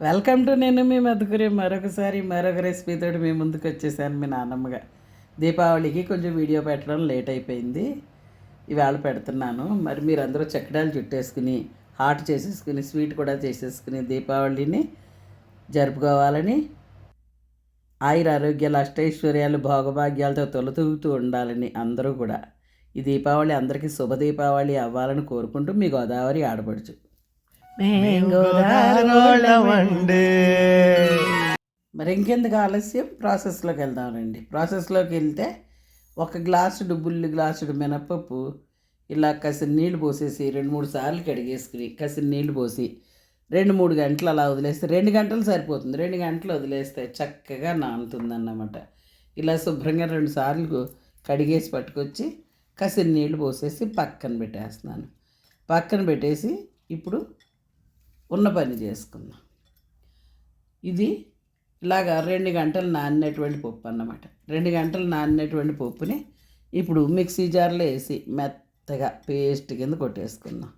Welcome to నేను మీ మధుకురి. మరొకసారి మరొక రెసిపీతో మీ ముందుకు వచ్చేసాను మీ నాన్నమ్మగా దీపావళికి కొంచెం వీడియో పెట్టడం లేట్ అయిపోయింది. ఇవాళ పెడుతున్నాను. మరి మీరు అందరూ చక్కడాలు చుట్టేసుకుని హాట్ చేసేసుకుని స్వీట్ కూడా చేసేసుకుని దీపావళిని జరుపుకోవాలని ఆయుర ఆరోగ్యాలు అష్టైశ్వర్యాలు భోగభాగ్యాలతో తొలతూగుతూ ఉండాలని అందరూ కూడా ఈ దీపావళి అందరికీ శుభ దీపావళి అవ్వాలని కోరుకుంటూ మీ గోదావరి ఆడపడుచు. గోదావరిలోళ్ళమండి. మరి ఇంకెందుకు ఆలస్యం? ప్రాసెస్లోకి వెళ్దామండి. ప్రాసెస్లోకి వెళ్తే ఒక గ్లాసుడు బుల్లి గ్లాసుడు మినపప్పు ఇలా కసి నీళ్ళు పోసేసి రెండు మూడు సార్లు కడిగేసుకుని కసి నీళ్ళు పోసి రెండు మూడు గంటలు అలా వదిలేస్తే రెండు గంటలు సరిపోతుంది. రెండు గంటలు వదిలేస్తే చక్కగా నానుతుందన్నమాట. ఇలా శుభ్రంగా రెండు సార్లు కడిగేసి పట్టుకొచ్చి కసి నీళ్ళు పోసేసి పక్కన పెట్టేస్తున్నాను. పక్కన పెట్టేసి ఇప్పుడు ఉన్న పని చేసుకుందాం. ఇది ఇలాగా రెండు గంటలు నానినటువంటి పప్పు అన్నమాట. రెండు గంటలు నానినటువంటి పప్పుని ఇప్పుడు మిక్సీ జార్లో వేసి మెత్తగా పేస్ట్ కింద కొట్టేసుకుందాం.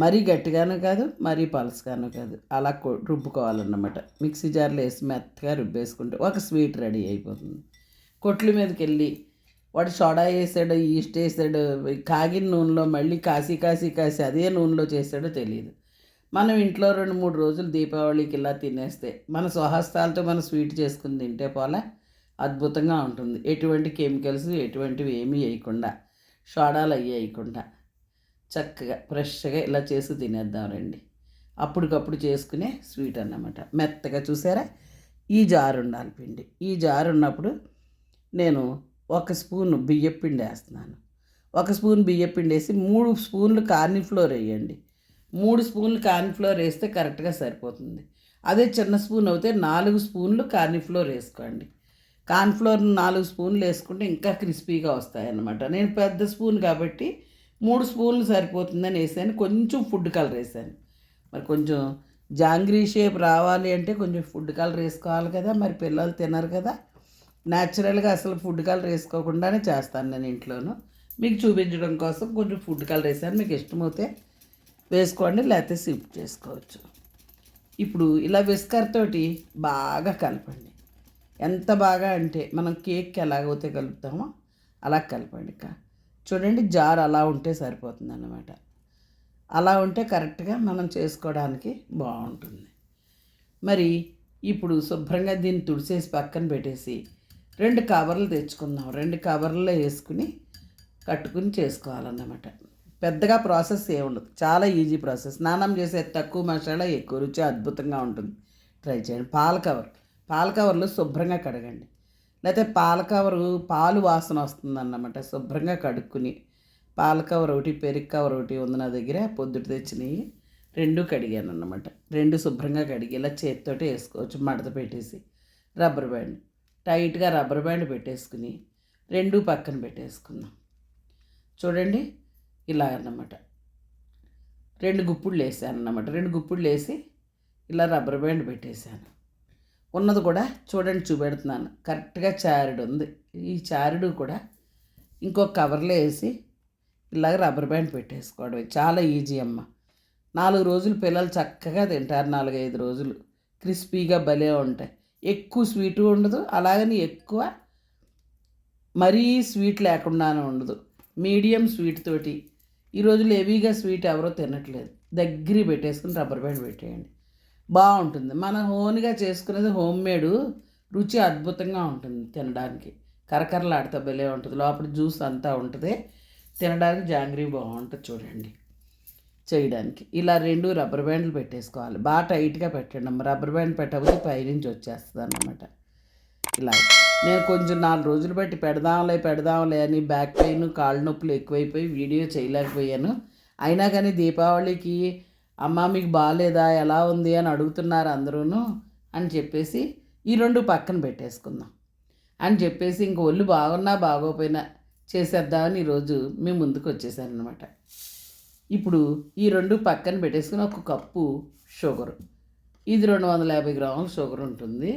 మరీ గట్టిగాను కాదు మరీ పలసగాను కాదు. అలా కొ రుబ్బుకోవాలన్నమాట. మిక్సీ జార్లో వేసి మెత్తగా రుబ్బేసుకుంటే ఒక స్వీట్ రెడీ అయిపోతుంది. కొట్ల మీదకి వెళ్ళి వాడు సోడా వేసాడు ఈస్ట్ వేసాడు కాగిన నూనెలో మళ్ళీ కాసి కాసి కాసి అదే నూనెలో చేసాడో తెలియదు మనం ఇంట్లో రెండు మూడు రోజులు దీపావళికి ఇలా తినేస్తే మన స్వహస్తాలతో మనం స్వీట్ చేసుకుని తింటే పోలా అద్భుతంగా ఉంటుంది. ఎటువంటి కెమికల్స్ ఎటువంటివి ఏమీ వేయకుండా షోడాలు అవి వేయకుండా చక్కగా ఫ్రెష్గా ఇలా చేసి తినేద్దాం రండి. అప్పటికప్పుడు చేసుకునే స్వీట్ అన్నమాట. మెత్తగా చూసారా? ఈ జారు ఉండాలి పిండి. ఈ జారు ఉన్నప్పుడు నేను ఒక స్పూన్ బియ్యపిండి వేస్తున్నాను. ఒక స్పూన్ బియ్యపిండి వేసి మూడు స్పూన్లు కార్నిఫ్లోర్ వేయండి. మూడు స్పూన్లు కార్న్ఫ్లోర్ వేస్తే కరెక్ట్గా సరిపోతుంది. అదే చిన్న స్పూన్ అయితే నాలుగు స్పూన్లు కార్న్ఫ్లోర్ వేసుకోండి. కార్న్ఫ్లోర్ నాలుగు స్పూన్లు వేసుకుంటే ఇంకా క్రిస్పీగా వస్తాయి అన్నమాట నేను పెద్ద స్పూన్ కాబట్టి మూడు స్పూన్లు సరిపోతుందని వేసాను. కొంచెం ఫుడ్ కలర్ వేసాను. మరి కొంచెం జాంగ్రీ షేప్ రావాలి అంటే కొంచెం ఫుడ్ కలర్ వేసుకోవాలి కదా మరి పిల్లలు తినరు కదా. న్యాచురల్గా అసలు ఫుడ్ కలర్ వేసుకోకుండానే చేస్తాను నేను ఇంట్లోనూ. మీకు చూపించడం కోసం కొంచెం ఫుడ్ కలర్ వేసాను. మీకు ఇష్టమైతే వేసుకోండి లేకపోతే సిప్ చేసుకోవచ్చు. ఇప్పుడు ఇలా విస్కర్ తోటి బాగా కలపండి. ఎంత బాగా అంటే మనం కేక్ ఎలాగైతే కలుపుతామో అలా కలపండి ఇక చూడండి జార్ అలా ఉంటే సరిపోతుంది అన్నమాట అలా ఉంటే కరెక్ట్గా మనం చేసుకోవడానికి బాగుంటుంది. మరి ఇప్పుడు శుభ్రంగా దీన్ని తుడిసేసి పక్కన పెట్టేసి రెండు కవర్లు తెచ్చుకుందాం. రెండు కవర్లలో వేసుకుని కట్టుకుని చేసుకోవాలన్నమాట. పెద్దగా ప్రాసెస్ ఏ ఉండదు. చాలా ఈజీ ప్రాసెస్. స్నానం చేసే తక్కువ మసాలా ఎక్కువ రుచి అద్భుతంగా ఉంటుంది. ట్రై చేయండి. పాల కవర్. పాల కవర్లు శుభ్రంగా కడగండి. లేకపోతే పాల కవరు పాలు వాసన వస్తుందన్నమాట. శుభ్రంగా కడుక్కుని పాల కవర్ ఒకటి పెరుగు కవర్ ఒకటి ఉంది నా దగ్గర. పొద్దుట తెచ్చినవి రెండు కడిగాను అన్నమాట రెండు శుభ్రంగా కడిగి ఇలా చేతితోటి వేసుకోవచ్చు. మడత పెట్టేసి రబ్బర్ బ్యాండ్. టైట్గా రబ్బర్ బ్యాండ్ పెట్టేసుకుని రెండు పక్కన పెట్టేసుకుందాం. చూడండి. ఇలా అన్నమాట. రెండు గుప్పుళ్ళు వేసాను అన్నమాట. రెండు గుప్పుళ్ళు వేసి ఇలా రబ్బర్ బ్యాండ్ పెట్టేశాను. ఉన్నది కూడా చూడండి చూపెడుతున్నాను. కరెక్ట్గా చారుడు ఉంది. ఈ చారుడు కూడా ఇంకో కవర్లో వేసి ఇలాగ రబ్బర్ బ్యాండ్ పెట్టేసుకోవడం చాలా ఈజీ అమ్మ. నాలుగు రోజులు పిల్లలు చక్కగా తింటారు. నాలుగైదు రోజులు. క్రిస్పీగా భలే ఉంటాయి. ఎక్కువ స్వీటు ఉండదు. అలాగని ఎక్కువ మరీ స్వీట్ లేకుండానే ఉండదు. మీడియం స్వీట్ తోటి ఈ రోజులు హెవీగా స్వీట్ ఎవరో తినట్లేదు. దగ్గర పెట్టేసుకుని రబ్బర్ బ్యాండ్ పెట్టేయండి. బాగుంటుంది. మన ఓన్గా చేసుకునేది హోమ్ మేడ్ రుచి అద్భుతంగా ఉంటుంది తినడానికి. కరకరలాడితే భలే ఉంటుంది. లోపల జ్యూస్ అంతా ఉంటుంది. తినడానికి జాంగ్రీ బాగుంటుంది చూడండి. చేయడానికి. ఇలా రెండు రబ్బర్ బ్యాండ్లు పెట్టేసుకోవాలి. బాగా టైట్గా పెట్టండి అమ్మ. రబ్బర్ బ్యాండ్ పెట్టకపోతే పైనుంచి వచ్చేస్తుంది అన్నమాట ఇలా. నేను కొంచెం నాలుగు రోజులు బట్టి పెడదాంలే పెడదాంలే అని బ్యాక్ పెయిన్ కాళ్ళ నొప్పులు ఎక్కువైపోయి వీడియో చేయలేకపోయాను. అయినా కానీ దీపావళికి అమ్మ మీకు బాగాలేదా ఎలా ఉంది అని అడుగుతున్నారు అందరూను అని చెప్పేసి ఈ రెండు పక్కన పెట్టేసుకుందాం. అని చెప్పేసి ఇంక ఒళ్ళు బాగున్నా బాగోపోయినా చేసేద్దామని ఈరోజు మేము ముందుకు వచ్చేసాను అనమాట ఇప్పుడు ఈ రెండు పక్కన పెట్టేసుకుని ఒక కప్పు షుగర్ ఇది రెండు వందల యాభై గ్రాముల షుగర్ ఉంటుంది.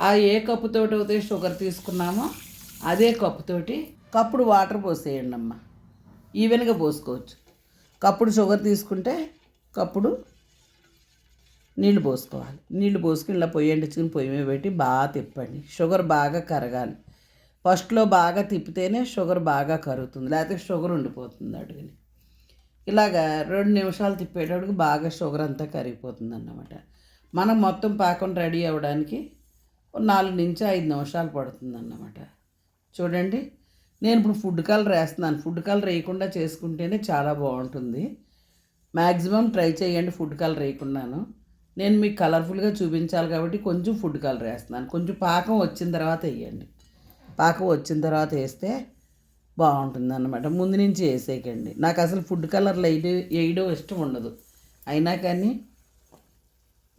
ఆ ఏ కప్పుతోటి అయితే షుగర్ తీసుకున్నామో అదే కప్పుతోటి కప్పుడు వాటర్ పోసేయండి అమ్మ. ఈవెన్గా పోసుకోవచ్చు. కప్పుడు షుగర్ తీసుకుంటే కప్పుడు నీళ్ళు పోసుకోవాలి. నీళ్ళు పోసుకుని ఇలా పొయ్యి అంటించుకుని పొయ్యి మీద పెట్టి బాగా తిప్పండి. షుగర్ బాగా కరగాలి. ఫస్ట్లో బాగా తిప్పితేనే షుగర్ బాగా కరుగుతుంది. లేకపోతే షుగర్ ఉండిపోతుంది అడుగుని ఇలాగా రెండు నిమిషాలు తిప్పేటప్పుడు బాగా షుగర్ అంతా కరిగిపోతుంది అన్నమాట. మనం మొత్తం పాకం రెడీ అవ్వడానికి నాలుగు నుంచి ఐదు నిమిషాలు పడుతుందన్నమాట. చూడండి నేను ఇప్పుడు ఫుడ్ కలర్ వేస్తున్నాను. ఫుడ్ కలర్ వేయకుండా చేసుకుంటేనే చాలా బాగుంటుంది. మ్యాక్సిమం ట్రై చేయండి ఫుడ్ కలర్ వేయకుండాను నేను మీకు కలర్ఫుల్గా చూపించాలి కాబట్టి కొంచెం ఫుడ్ కలర్ వేస్తున్నాను. కొంచెం పాకం వచ్చిన తర్వాత వేయండి. పాకం వచ్చిన తర్వాత వేస్తే బాగుంటుంది అన్నమాట ముందు నుంచి వేసేయకండి. నాకు అసలు ఫుడ్ కలర్లు వేయడం వేయడం ఇష్టం ఉండదు. అయినా కానీ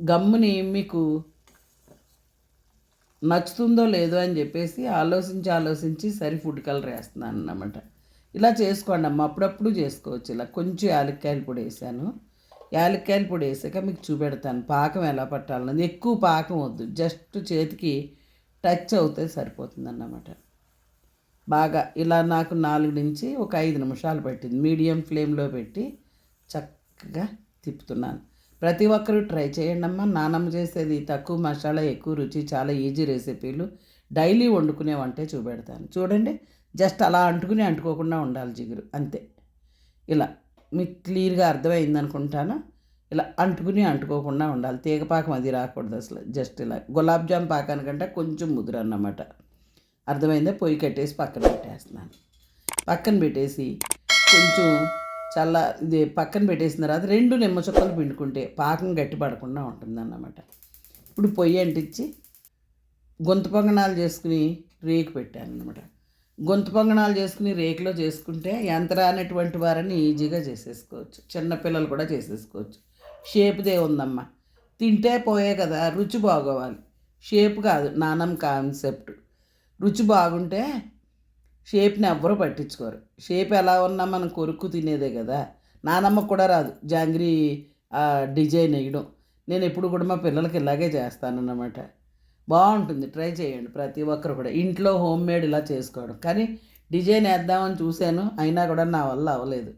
గమ్ముని మీకు నచ్చుతుందో లేదో అని చెప్పేసి ఆలోచించి ఆలోచించి సరి ఫుడ్ కలర్ వేస్తున్నాను అన్నమాట ఇలా చేసుకోండి అమ్మ అప్పుడప్పుడు చేసుకోవచ్చు. ఇలా కొంచెం యాలక్కాయల పొడి వేసాను. యాలక్కాయల పొడి వేసాక మీకు చూపెడతాను. పాకం ఎలా పట్టాలన్నది. ఎక్కువ పాకం వద్దు. జస్ట్ చేతికి టచ్ అవుతే సరిపోతుంది అన్నమాట బాగా ఇలా నాకు నాలుగు నుంచి ఒక ఐదు నిమిషాలు పెట్టింది. మీడియం ఫ్లేమ్లో పెట్టి చక్కగా తిప్పుతున్నాను. ప్రతి ఒక్కరూ ట్రై చేయండి అమ్మ నానమ్మ చేసేది తక్కువ మసాలా ఎక్కువ రుచి చాలా ఈజీ రెసిపీలు. డైలీ వండుకునే వంటే చూపెడతాను. చూడండి జస్ట్ అలా అంటుకుని అంటుకోకుండా ఉండాలి జిగురు. అంతే. ఇలా మీకు క్లియర్గా అర్థమైంది అనుకుంటాను? ఇలా అంటుకుని అంటుకోకుండా ఉండాలి. తీగపాకం అది రాకూడదు అసలు. జస్ట్ ఇలా గులాబ్ జామ్ పాకానికంటే కొంచెం ముదురు అన్నమాట. అర్థమైందా? పొయ్యి కట్టేసి పక్కన పెట్టేస్తున్నాను. పక్కన పెట్టేసి కొంచెం చల్ల ఇది పక్కన పెట్టేసిన తర్వాత రెండు నిమ్మ చుక్కలు పిండుకుంటే పాకం గట్టి పడకుండా ఉంటుందన్నమాట. ఇప్పుడు పొయ్యి అంటించి గొంతు పొంగనాలు చేసుకుని రేకు పెట్టాను అనమాట గొంతు పొంగనాలు చేసుకుని రేకులో చేసుకుంటే యంత్రానటువంటి వారిని ఈజీగా చేసేసుకోవచ్చు. చిన్నపిల్లలు కూడా చేసేసుకోవచ్చు. షేప్దే ఉందమ్మా. తింటే పోయే కదా రుచి బాగోవాలి. షేప్ కాదు నానం కాన్సెప్ట్. రుచి బాగుంటే షేప్ని ఎవ్వరూ పట్టించుకోరు. షేప్ ఎలా ఉన్నా మనం కొరుక్కు తినేదే కదా. నానమ్మకు కూడా రాదు. జాంగ్రీ డిజైన్ వేయడం. నేను ఎప్పుడు కూడా మా పిల్లలకి ఇలాగే చేస్తానన్నమాట. బాగుంటుంది. ట్రై చేయండి. ప్రతి ఒక్కరు కూడా. ఇంట్లో హోమ్ మేడ్ ఇలా చేసుకోవడం. కానీ డిజైన్ వేద్దామని చూశాను. అయినా కూడా నా వల్ల అవ్వలేదు.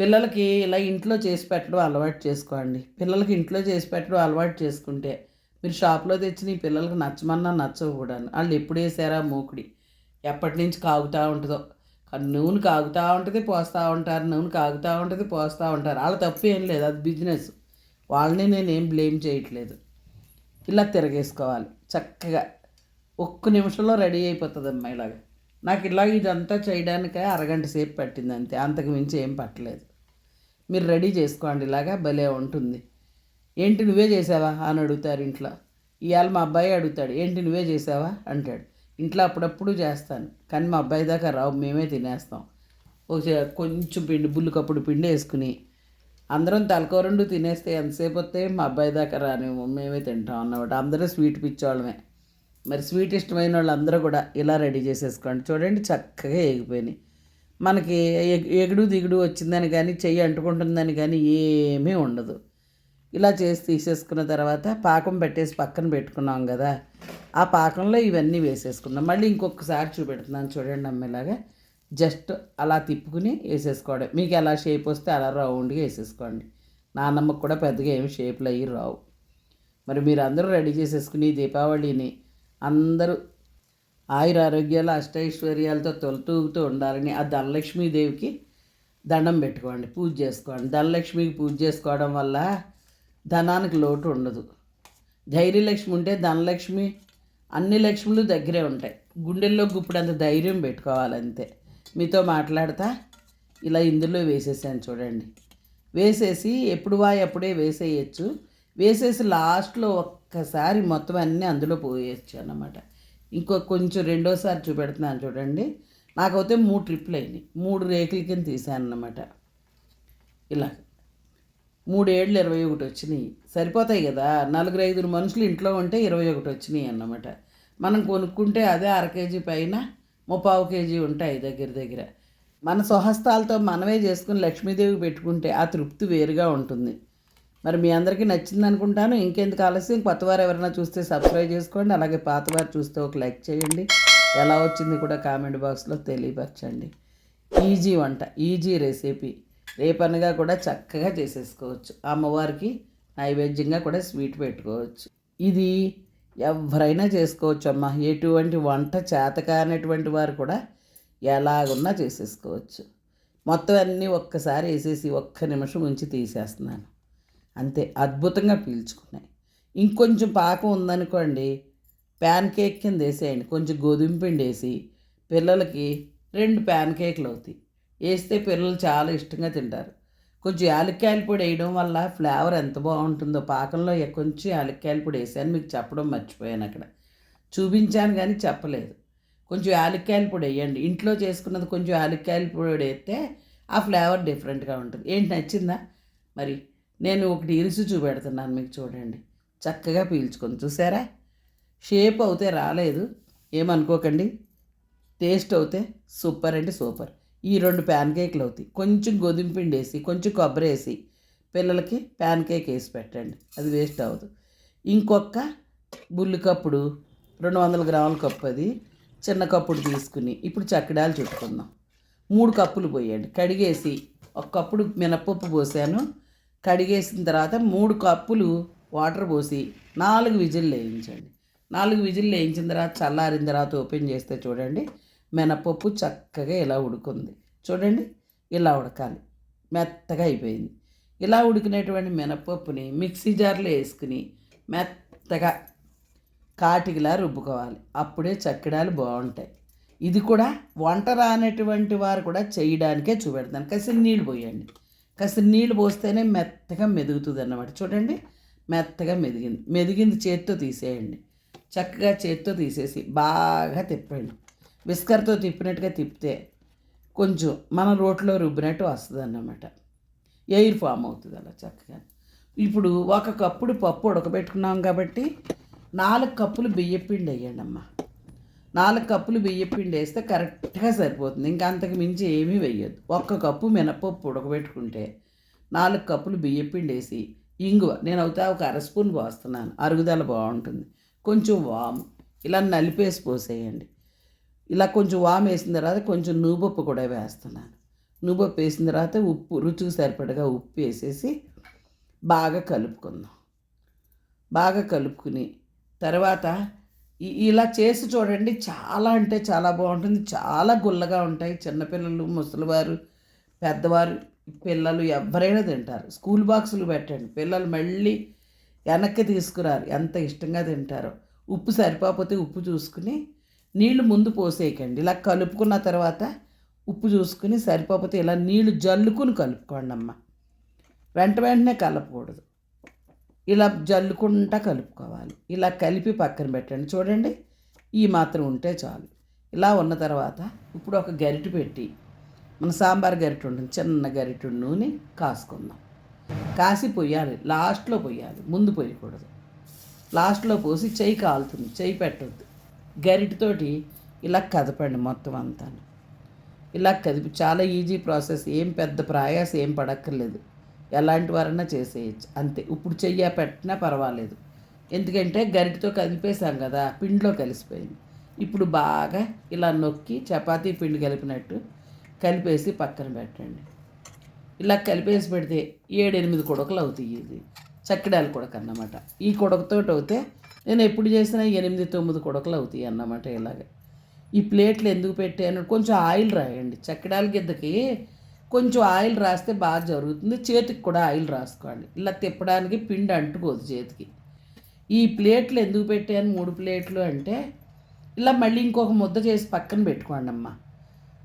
పిల్లలకి ఇలా ఇంట్లో చేసి పెట్టడం అలవాటు చేసుకోండి. పిల్లలకి ఇంట్లో చేసి పెట్టడం అలవాటు చేసుకుంటే మీరు షాప్లో తెచ్చిన ఈ పిల్లలకి నచ్చమన్నా నచ్చవు వాళ్ళు ఎప్పుడు వేసారా? మూకుడి. ఎప్పటి నుంచి కాగుతూ ఉంటుందో. నూనె కాగుతూ ఉంటుంది పోస్తూ ఉంటారు. నూనె కాగుతూ ఉంటుంది పోస్తూ ఉంటారు. వాళ్ళ తప్పు ఏం లేదు అది బిజినెస్. వాళ్ళని నేనేం బ్లేమ్ చేయట్లేదు. ఇలా తిరగేసుకోవాలి. చక్కగా ఒక్క నిమిషంలో రెడీ అయిపోతుంది అమ్మా ఇలాగ. నాకు ఇలా ఇదంతా చేయడానికే అరగంట సేపు పట్టింది అంతే. అంతకు మించి ఏం పట్టలేదు. మీరు రెడీ చేసుకోండి ఇలాగా భలే ఉంటుంది. ఏంటి నువ్వే చేసావా? అని అడుగుతారు ఇంట్లో. ఇవాళ మా అబ్బాయి అడుగుతాడు ఏంటి నువ్వే చేసావా? అంటాడు. ఇంట్లో అప్పుడప్పుడు చేస్తాను. కానీ మా అబ్బాయి దాకా రావు మేమే తినేస్తాం. ఒక కొంచెం పిండి బుల్లుకప్పుడు పిండి వేసుకుని అందరం తలకో రెండు తినేస్తే ఎంతసేపు వస్తే మా అబ్బాయి దాకా రానేమో మేమే తింటాం అన్నమాట. అందరూ స్వీట్ పిచ్చోళ్ళమే. మరి స్వీట్ ఇష్టమైన వాళ్ళందరూ కూడా ఇలా రెడీ చేసేసుకోండి. చూడండి చక్కగా ఎగిపోయినాయి మనకి ఎగ్- ఎగుడు దిగుడు వచ్చిందని కానీ చెయ్యి అంటుకుంటుందని కానీ ఏమీ ఉండదు. ఇలా చేసి తీసేసుకున్న తర్వాత పాకం పెట్టేసి పక్కన పెట్టుకున్నాం కదా ఆ పాకంలో ఇవన్నీ వేసేసుకుందాం. మళ్ళీ ఇంకొకసారి చూపెడుతున్నాను చూడండి అమ్మేలాగా. జస్ట్ అలా తిప్పుకుని వేసేసుకోవడం. మీకు ఎలా షేప్ వస్తే అలా రౌండ్గా వేసేసుకోండి. నాన్నమ్మకు కూడా పెద్దగా ఏమి షేప్లు అయ్యి రావు. మరి మీరు అందరూ రెడీ చేసేసుకుని దీపావళిని అందరూ ఆయుర ఆరోగ్యాలు అష్టైశ్వర్యాలతో తొలతూగుతూ ఉండాలని ఆ ధనలక్ష్మీదేవికి దండం పెట్టుకోండి పూజ చేసుకోండి. ధనలక్ష్మికి పూజ చేసుకోవడం వల్ల ధనానికి లోటు ఉండదు. ధైర్యలక్ష్మి ఉంటే ధనలక్ష్మి అన్ని లక్ష్ములు దగ్గరే ఉంటాయి. గుండెల్లో గుప్పుడంత ధైర్యం పెట్టుకోవాలంతే. మీతో మాట్లాడతా ఇలా ఇందులో వేసేసాను చూడండి. వేసేసి ఎప్పుడు వా ఎప్పుడే వేసేయచ్చు. వేసేసి లాస్ట్లో ఒక్కసారి మొత్తం అన్నీ అందులో పోయచ్చు అన్నమాట. ఇంకో కొంచెం రెండోసారి చూపెడుతున్నాను చూడండి. నాకైతే మూడు ట్రిప్లు అయినాయి మూడు రేకుల కింద తీసాను అన్నమాట ఇలా. మూడేళ్ళు ఇరవై ఒకటి వచ్చినాయి. సరిపోతాయి కదా? నలుగురు ఐదుగురు మనుషులు ఇంట్లో ఉంటే ఇరవై ఒకటి వచ్చినాయి అన్నమాట. మనం కొనుక్కుంటే అదే అర కేజీ పైన ముప్పావు కేజీ ఉంటాయి దగ్గర దగ్గర. మన స్వహస్తాలతో మనమే చేసుకుని లక్ష్మీదేవి పెట్టుకుంటే ఆ తృప్తి వేరుగా ఉంటుంది. మరి మీ అందరికీ నచ్చింది అనుకుంటాను. ఇంకెందుకు ఆలస్యం? కొత్తవారు ఎవరైనా చూస్తే సబ్స్క్రైబ్ చేసుకోండి. అలాగే పాతవారు చూస్తే ఒక లైక్ చేయండి. ఎలా వచ్చింది కూడా కామెంట్ బాక్స్లో తెలియపరచండి. ఈజీ వంట ఈజీ రెసిపీ. రేపనగా కూడా చక్కగా చేసేసుకోవచ్చు. అమ్మవారికి నైవేద్యంగా కూడా స్వీట్ పెట్టుకోవచ్చు. ఇది ఎవరైనా చేసుకోవచ్చు అమ్మ. ఎటువంటి వంట చేత కానటువంటి వారు కూడా ఎలాగున్నా చేసేసుకోవచ్చు. మొత్తం అన్నీ ఒక్కసారి వేసేసి ఒక్క నిమిషం ఉంచి తీసేస్తున్నాను. అంతే. అద్భుతంగా పీల్చుకున్నాయి. ఇంకొంచెం పాకం ఉందనుకోండి ప్యాన్ కేక్ కింద వేసేయండి. కొంచెం గోధుమ పిండి వేసి పిల్లలకి రెండు ప్యాన్ కేక్లు అవుతాయి. వేస్తే పిల్లలు చాలా ఇష్టంగా తింటారు. కొంచెం యాలక్కాయల పొడి వేయడం వల్ల ఫ్లేవర్ ఎంత బాగుంటుందో పాకంలో కొంచెం యాలక్కాయల పొడి వేసాను మీకు చెప్పడం మర్చిపోయాను అక్కడ. చూపించాను కానీ చెప్పలేదు. కొంచెం యాలక్కాయల పొడి వేయండి. ఇంట్లో చేసుకున్నది కొంచెం యాలక్కాయల పొడి వేస్తే ఆ ఫ్లేవర్ డిఫరెంట్గా ఉంటుంది. ఏంటి నచ్చిందా? మరి నేను ఒకటి ఇరుసు చూపెడుతున్నాను మీకు చూడండి. చక్కగా పీల్చుకొని చూసారా? షేప్ అవుతే రాలేదు. ఏమనుకోకండి. టేస్ట్ అవుతే సూపర్ అంటే సూపర్. ఈ రెండు ప్యాన్ కేక్లు అవుతాయి. కొంచెం గోధుమ పిండి వేసి కొంచెం కొబ్బరి వేసి పిల్లలకి ప్యాన్ కేక్ వేసి పెట్టండి. అది వేస్ట్ అవ్వదు. ఇంకొక బుల్లి కప్పుడు రెండు వందల గ్రాముల కప్పు అది చిన్న కప్పుడు తీసుకుని ఇప్పుడు చక్కడాలు చుట్టుకుందాం. మూడు కప్పులు పోయండి. కడిగేసి ఒక కప్పుడు మినపప్పు పోసాను. కడిగేసిన తర్వాత మూడు కప్పులు వాటర్ పోసి నాలుగు విజిల్లు వేయించండి. నాలుగు విజిల్లు వేయించిన తర్వాత చల్లారిన తర్వాత ఓపెన్ చేస్తే చూడండి మినపప్పు చక్కగా ఇలా ఉడుకుంది. చూడండి ఇలా ఉడకాలి. మెత్తగా అయిపోయింది. ఇలా ఉడికినటువంటి మినపప్పుని మిక్సీ జార్లో వేసుకుని మెత్తగా కాటికిలా రుబ్బుకోవాలి. అప్పుడే చక్కడాలు బాగుంటాయి. ఇది కూడా వంట రానటువంటి వారు కూడా చేయడానికే చూపెడతాను. కాసిన నీళ్ళు పోయండి. కాసిన నీళ్ళు పోస్తేనే మెత్తగా మెదుగుతుంది అన్నమాట చూడండి మెత్తగా మెదిగింది. మెదిగింది చేత్తో తీసేయండి. చక్కగా చేత్తో తీసేసి బాగా తిప్పండి. విస్కర్తో తిప్పినట్టుగా తిప్పితే కొంచెం మన రోట్లో రుబ్బినట్టు వస్తుంది అన్నమాట ఎయిర్ ఫామ్ అవుతుంది అలా చక్కగా. ఇప్పుడు ఒక కప్పుడు పప్పు ఉడకబెట్టుకున్నాం కాబట్టి నాలుగు కప్పులు బియ్యపిండి వేయండి అమ్మ నాలుగు కప్పులు బియ్యపిండి వేస్తే కరెక్ట్గా సరిపోతుంది. ఇంకా అంతకు మించి ఏమీ వేయద్దు. ఒక్క కప్పు మినపప్పు ఉడకబెట్టుకుంటే నాలుగు కప్పులు బియ్యపిండి వేసి ఇంగువ నేను అవుతా ఒక అర స్పూన్ పోస్తున్నాను. అరుగుదల బాగుంటుంది. కొంచెం వాము ఇలా నలిపేసి పోసేయండి. ఇలా కొంచెం వామ్ వేసిన తర్వాత కొంచెం నూపప్పు కూడా వేస్తున్నాను. నూపప్పు వేసిన తర్వాత ఉప్పు రుచికి సరిపడగా ఉప్పు వేసేసి బాగా కలుపుకుందాం. బాగా కలుపుకుని తర్వాత ఇలా చేసి చూడండి చాలా అంటే చాలా బాగుంటుంది. చాలా గుల్లగా ఉంటాయి. చిన్నపిల్లలు ముసలివారు పెద్దవారు పిల్లలు ఎవరైనా తింటారు. స్కూల్ బాక్సులు పెట్టండి. పిల్లలు మళ్ళీ వెనక్కి తీసుకురారు. ఎంత ఇష్టంగా తింటారో. ఉప్పు సరిపోతే ఉప్పు చూసుకుని నీళ్ళు ముందు పోసేయకండి. ఇలా కలుపుకున్న తర్వాత ఉప్పు చూసుకుని సరిపోతే ఇలా నీళ్ళు జల్లుకుని కలుపుకోండి అమ్మ. వెంట వెంటనే కలపకూడదు. ఇలా జల్లుకుంటా కలుపుకోవాలి. ఇలా కలిపి పక్కన పెట్టండి. చూడండి ఈ మాత్రం ఉంటే చాలు. ఇలా ఉన్న తర్వాత ఇప్పుడు ఒక గరిటె పెట్టి మన సాంబార్ గరిటె ఉంటుంది చిన్న గరిటె నూనె కాసుకుందాం. కాసి పొయ్యాలి. లాస్ట్లో పొయ్యాలి. ముందు పొయ్యకూడదు. లాస్ట్లో పోసి చెయ్యి కాలుతుంది. చెయ్యి పెట్టద్దు. గరిటతోటి ఇలా కదపండి మొత్తం అంతా ఇలా కదిపి చాలా ఈజీ ప్రాసెస్ ఏం పెద్ద ప్రయాస ఏం పడక్కర్లేదు. ఎలాంటి వారన్నా చేసేయచ్చు. అంతే. ఇప్పుడు చెయ్య పెట్టినా పర్వాలేదు. ఎందుకంటే గరిటతో కదిపేసాం కదా పిండిలో కలిసిపోయింది. ఇప్పుడు బాగా ఇలా నొక్కి చపాతీ పిండి కలిపినట్టు కలిపేసి పక్కన పెట్టండి. ఇలా కలిపేసి పెడితే ఏడెనిమిది కొడకలు అవుతాయి ఇది. చక్కెడాల కొడక అన్నమాట ఈ కొడకతో అవుతే నేను ఎప్పుడు చేసినా ఎనిమిది తొమ్మిది కొడకలు అవుతాయి అన్నమాట ఇలాగ. ఈ ప్లేట్లు ఎందుకు పెట్టాను కొంచెం ఆయిల్ రాయండి. చక్కడాల గిద్దకి కొంచెం ఆయిల్ రాస్తే బాగా జరుగుతుంది. చేతికి కూడా ఆయిల్ రాసుకోండి. ఇలా తిప్పడానికి పిండి అంటుకోదు చేతికి. ఈ ప్లేట్లు ఎందుకు పెట్టాను? మూడు ప్లేట్లు అంటే ఇలా మళ్ళీ ఇంకొక ముద్ద చేసి పక్కన పెట్టుకోండి అమ్మ.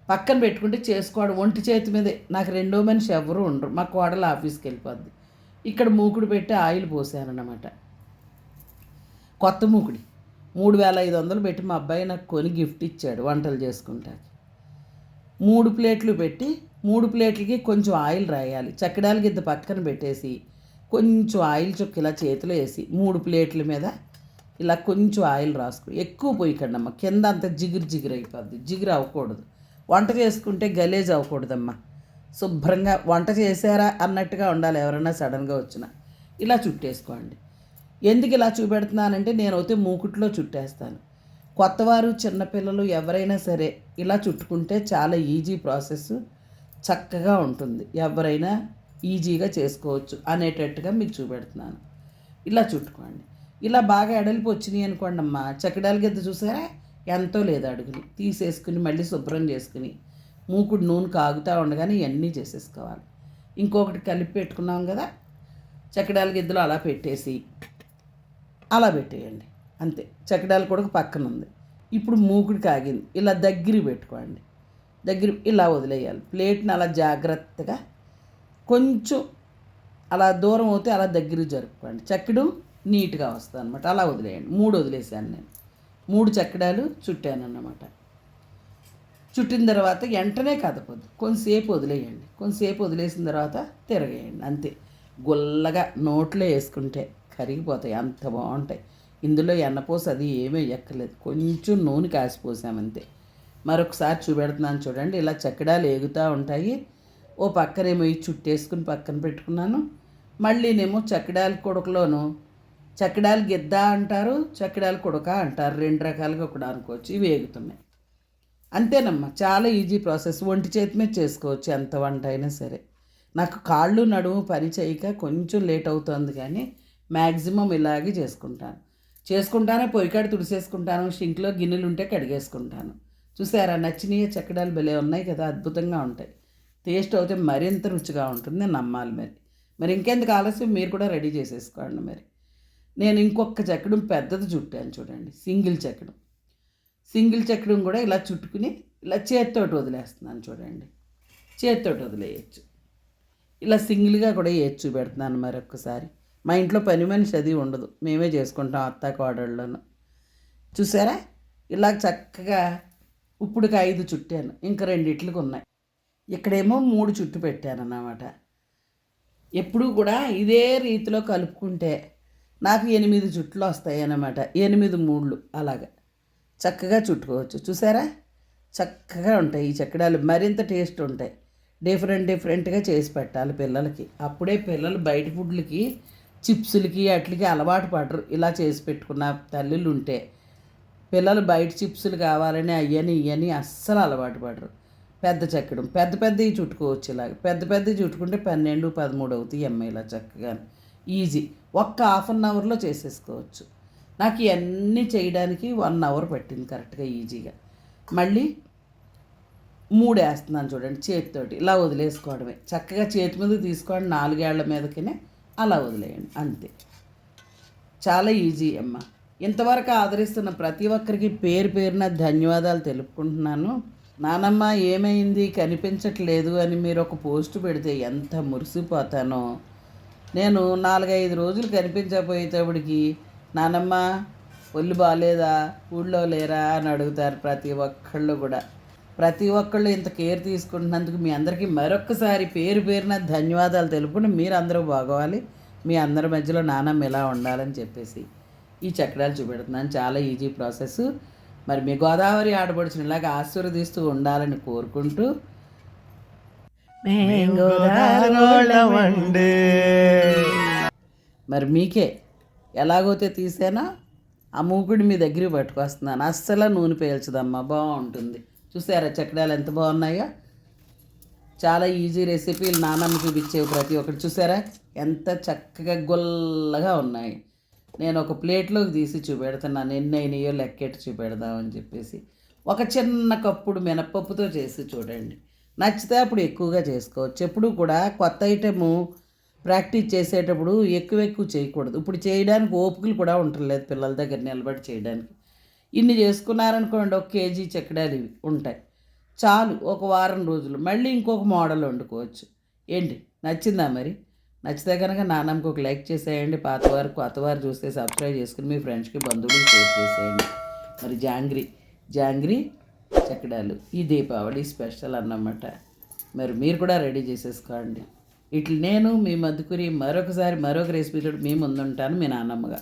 పక్కన పెట్టుకుంటే చేసుకోవడం ఒంటి చేతి మీదే. నాకు రెండో మనిషి ఎవరు ఉండరు. మా కోడలు ఆఫీస్కి వెళ్ళిపోద్ది. ఇక్కడ మూకుడు పెట్టి ఆయిల్ పోసాను అన్నమాట కొత్త మూకుడి. మూడు వేల ఐదు వందలు పెట్టి మా అబ్బాయి నాకు కొని గిఫ్ట్ ఇచ్చాడు వంటలు చేసుకుంటాకి మూడు ప్లేట్లు పెట్టి మూడు ప్లేట్లకి కొంచెం ఆయిల్ రాయాలి. చక్కడాలు గిద్ద పక్కన పెట్టేసి కొంచెం ఆయిల్ చొక్క ఇలా చేతిలో వేసి మూడు ప్లేట్ల మీద ఇలా కొంచెం ఆయిల్ రాసుకో. ఎక్కువ పోయికండి కింద అంత జిగురు జిగురు అయిపోద్ది. జిగురు అవ్వకూడదు. వంట చేసుకుంటే గలేజ్ అవ్వకూడదమ్మా. శుభ్రంగా వంట చేశారా అన్నట్టుగా ఉండాలి ఎవరైనా సడన్గా వచ్చినా. ఇలా చుట్టేసుకోండి. ఎందుకు ఇలా చూపెడుతున్నానంటే నేనైతే మూకుట్లో చుట్టేస్తాను. కొత్తవారు చిన్నపిల్లలు ఎవరైనా సరే ఇలా చుట్టుకుంటే చాలా ఈజీ ప్రాసెస్ చక్కగా ఉంటుంది. ఎవరైనా ఈజీగా చేసుకోవచ్చు అనేటట్టుగా మీకు చూపెడుతున్నాను. ఇలా చుట్టుకోండి. ఇలా బాగా ఎడలిపి వచ్చినాయి అనుకోండి అమ్మా చక్కడాల గిద్ద చూసారా? ఎంతో లేదు అడుగుని తీసేసుకుని మళ్ళీ శుభ్రం చేసుకుని మూకుడు నూనె కాగుతూ ఉండగానే ఇవన్నీ చేసేసుకోవాలి. ఇంకొకటి కలిపి పెట్టుకున్నాం కదా చక్కడాల గిద్దలు అలా పెట్టేసి అలా పెట్టేయండి. అంతే. చెక్కడాలు కూడా పక్కన ఉంది. ఇప్పుడు మూకుడు కాగింది. ఇలా దగ్గర పెట్టుకోండి. దగ్గర ఇలా వదిలేయాలి. ప్లేట్ని అలా జాగ్రత్తగా కొంచెం అలా దూరం అవుతే అలా దగ్గర జరుపుకోండి. చెక్కడు నీట్గా వస్తుంది అనమాట అలా వదిలేయండి. మూడు వదిలేసాను నేను. మూడు చక్కడాలు చుట్టాను అన్నమాట. చుట్టిన తర్వాత వెంటనే కదపద్దు. కొంతసేపు వదిలేయండి. కొంతసేపు వదిలేసిన తర్వాత తిరగేయండి. అంతే. గుల్లగా నోట్లో వేసుకుంటే కరిగిపోతాయి. అంత బాగుంటాయి. ఇందులో ఎన్నపోస అది ఏమీ ఎక్కలేదు. కొంచెం నూనె కాసిపోసామంతే. మరొకసారి చూపెడుతున్నాను చూడండి. ఇలా చక్కడాలు ఏగుతూ ఉంటాయి. ఓ పక్కనేమో ఈ చుట్టేసుకుని పక్కన పెట్టుకున్నాను. మళ్ళీనేమో చక్కడాల కొడుకులోను. చక్కడాలు గిద్ద అంటారు చక్కడాలు కొడక అంటారు. రెండు రకాలుగా కూడా అనుకోవచ్చు ఇవి వేగుతున్నాయి అంతేనమ్మా. చాలా ఈజీ ప్రాసెస్. ఒంటి చేతి మీద చేసుకోవచ్చు. ఎంత వంట అయినా సరే. నాకు కాళ్ళు నడుము పని చేయక కొంచెం లేట్ అవుతుంది కానీ మ్యాక్సిమం ఇలాగే చేసుకుంటాను. చేసుకుంటానే పొయ్యికాడ తుడిసేసుకుంటాను షింక్లో గిన్నెలు ఉంటే కడిగేసుకుంటాను. చూసారా నచ్చినవి చక్కడాలు భలే ఉన్నాయి కదా అద్భుతంగా ఉంటాయి. టేస్ట్ అయితే మరింత రుచిగా ఉంటుంది నేను నమ్మాలి మరి. మరి ఇంకెందుకు ఆలస్యం? మీరు కూడా రెడీ చేసేసుకోండి మరి. నేను ఇంకొక చెక్కడం పెద్దది చుట్టాను చూడండి సింగిల్ చెక్కడం సింగిల్ చెక్కడం కూడా ఇలా చుట్టుకుని ఇలా చేత్తోటి వదిలేస్తున్నాను చూడండి. చేత్తోటి వదిలేయచ్చు. ఇలా సింగిల్గా కూడా వేయచ్చు పెడుతున్నాను మరొకసారి మా ఇంట్లో పని మనిషి అది ఉండదు. మేమే చేసుకుంటాం అత్త కోడళ్ళను. చూసారా? ఇలా చక్కగా ఇప్పుడు ఐదు చుట్టాను. ఇంకా రెండిట్లకి ఉన్నాయి. ఇక్కడేమో మూడు చుట్టు పెట్టాను అన్నమాట ఎప్పుడూ కూడా ఇదే రీతిలో కలుపుకుంటే నాకు ఎనిమిది చుట్లు వస్తాయి అన్నమాట. ఎనిమిది మూళ్ళు అలాగా. చక్కగా చుట్టుకోవచ్చు. చూసారా? చక్కగా ఉంటాయి ఈ చక్కడాలు మరింత టేస్ట్ ఉంటాయి. డిఫరెంట్ డిఫరెంట్గా చేసి పెట్టాలి పిల్లలకి. అప్పుడే పిల్లలు బయట ఫుడ్లకి చిప్సులకి వాటికి అలవాటు పడరు. ఇలా చేసి పెట్టుకున్న తల్లులు ఉంటే పిల్లలు బయట చిప్సులు కావాలని అయ్యని ఇయ్యని అస్సలు అలవాటు పడరు. పెద్ద చెక్కడం. పెద్ద పెద్దవి చుట్టుకోవచ్చు ఇలాగ. పెద్ద పెద్దవి చుట్టుకుంటే పన్నెండు పదమూడు అవుతాయి అమ్మ చక్కగా ఈజీ. ఒక్క హాఫ్ అన్ అవర్లో చేసేసుకోవచ్చు. నాకు ఇవన్నీ చేయడానికి వన్ అవర్ పట్టింది కరెక్ట్గా ఈజీగా. మళ్ళీ మూడు వేస్తున్నాను చూడండి చేతితోటి. ఇలా వదిలేసుకోవడమే. చక్కగా చేతి మీద తీసుకోండి నాలుగేళ్ళ మీదకినే. అలా వదిలేయండి అంతే. చాలా ఈజీ అమ్మ. ఇంతవరకు ఆదరిస్తున్న ప్రతి ఒక్కరికి పేరు పేరున ధన్యవాదాలు తెలుపుకుంటున్నాను. నానమ్మ ఏమైంది? కనిపించట్లేదు అని మీరు ఒక పోస్ట్ పెడితే ఎంత మురిసిపోతానో. నేను నాలుగైదు రోజులు కనిపించకపోయేటప్పటికి నానమ్మ ఒళ్ళు బాగాలేదా ఊళ్ళో లేరా? అని అడుగుతారు ప్రతి ఒక్కళ్ళు కూడా. ప్రతి ఒక్కళ్ళు ఇంత కేర్ తీసుకుంటున్నందుకు మీ అందరికీ మరొక్కసారి పేరు పేరున ధన్యవాదాలు తెలుపుకుంటే మీరు అందరూ బాగోవాలి. మీ అందరి మధ్యలో నానమ్మ ఎలా ఉండాలని చెప్పేసి ఈ చక్రాలు చూపెడుతున్నాను. చాలా ఈజీ ప్రాసెస్ మరి మీ గోదావరి ఆడపడుచుని ఇలాగ ఆశీర్వదిస్తూ ఉండాలని కోరుకుంటూ మరి మీకే ఎలాగోతే తీసానో? ఆ మూకుడు మీ దగ్గరికి పట్టుకొస్తున్నాను. అస్సలు నూనె పేల్చదమ్మా. బాగుంటుంది. చూసారా చక్రాలు ఎంత బాగున్నాయో? చాలా ఈజీ రెసిపీలు నానమ్మ చూపించేవి ప్రతి ఒక్కటి. చూసారా? ఎంత చక్కగా గొల్లగా ఉన్నాయి. నేను ఒక ప్లేట్లోకి తీసి చూపెడుతున్నాను. ఎన్ని అయినాయో లెక్కెట్టి చూపెడదామని చెప్పేసి. ఒక చిన్న కప్పుడు మినపప్పుతో చేసి చూడండి. నచ్చితే అప్పుడు ఎక్కువగా చేసుకోవచ్చు. ఎప్పుడు కూడా కొత్త ఐటెము ప్రాక్టీస్ చేసేటప్పుడు ఎక్కువ ఎక్కువ చేయకూడదు. ఇప్పుడు చేయడానికి ఓపికలు కూడా ఉండలేదు పిల్లల దగ్గర నిలబడి చేయడానికి. ఇన్ని చేసుకున్నారనుకోండి ఒక కేజీ చెక్కడాలు ఇవి ఉంటాయి. చాలు ఒక వారం రోజులు. మళ్ళీ ఇంకొక మోడల్ వండుకోవచ్చు. ఏంటి? నచ్చిందా మరి? నచ్చితే కనుక నాన్నమ్మకి ఒక లైక్ చేసేయండి. పాతవారు కొత్తవారు చూస్తే సబ్స్క్రైబ్ చేసుకుని మీ ఫ్రెండ్స్కి బంధువులు షేర్ చేసేయండి. మరి జాంగ్రీ జాంగ్రీ చెక్కడాలు ఈ దీపావళి స్పెషల్ అన్నమాట. మరి మీరు కూడా రెడీ చేసేసుకోండి. ఇట్లా నేను మీ మధుకురి మరొకసారి మరొక రెసిపీతో మీ ముందుంటాను మీ నాన్నమ్మగా